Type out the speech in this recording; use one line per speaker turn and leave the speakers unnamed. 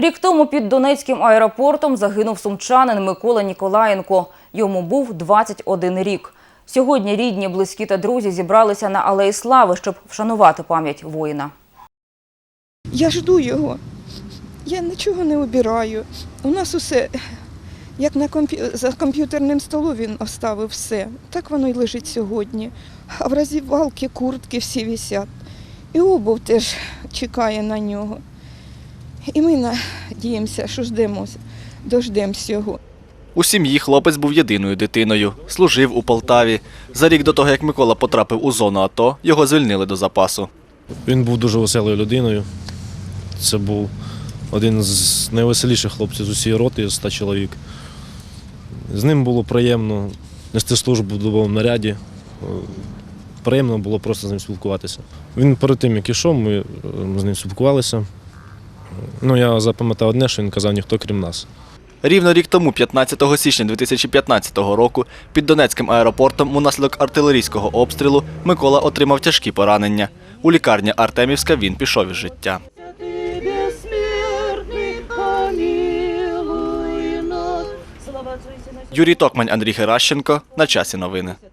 Рік тому під Донецьким аеропортом загинув сумчанин Микола Ніколаєнко. Йому був 21 рік. Сьогодні рідні, близькі та друзі зібралися на Алеї Слави, щоб вшанувати пам'ять воїна.
Я жду його. Я нічого не обираю. У нас усе, як на комп'ю... за комп'ютерним столом він оставив все. Так воно й лежить сьогодні. А в роздівалки куртки всі висять. І обув теж чекає на нього. І ми надіємося, що ждемося, дождемося його.
У сім'ї хлопець був єдиною дитиною, служив у Полтаві. За рік до того, як Микола потрапив у зону АТО, його звільнили до запасу.
Він був дуже веселою людиною. Це був один з найвеселіших хлопців з усієї роти, з 100 чоловік. З ним було приємно нести службу в добовому наряді. Приємно було просто з ним спілкуватися. Він перед тим, як ішов, ми е, з ним спілкувалися. Ну, я запам'ятав одне, що він казав ніхто крім нас.
Рівно рік тому, 15 січня 2015 року, під Донецьким аеропортом унаслідок артилерійського обстрілу Микола отримав тяжкі поранення. У лікарні Артемівська він пішов із життя.
Ты бессмертный, помилуй нас. Слава Отцу и Сыну и
Юрій Токмань, Андрій Геращенко. На часі новини.
Святому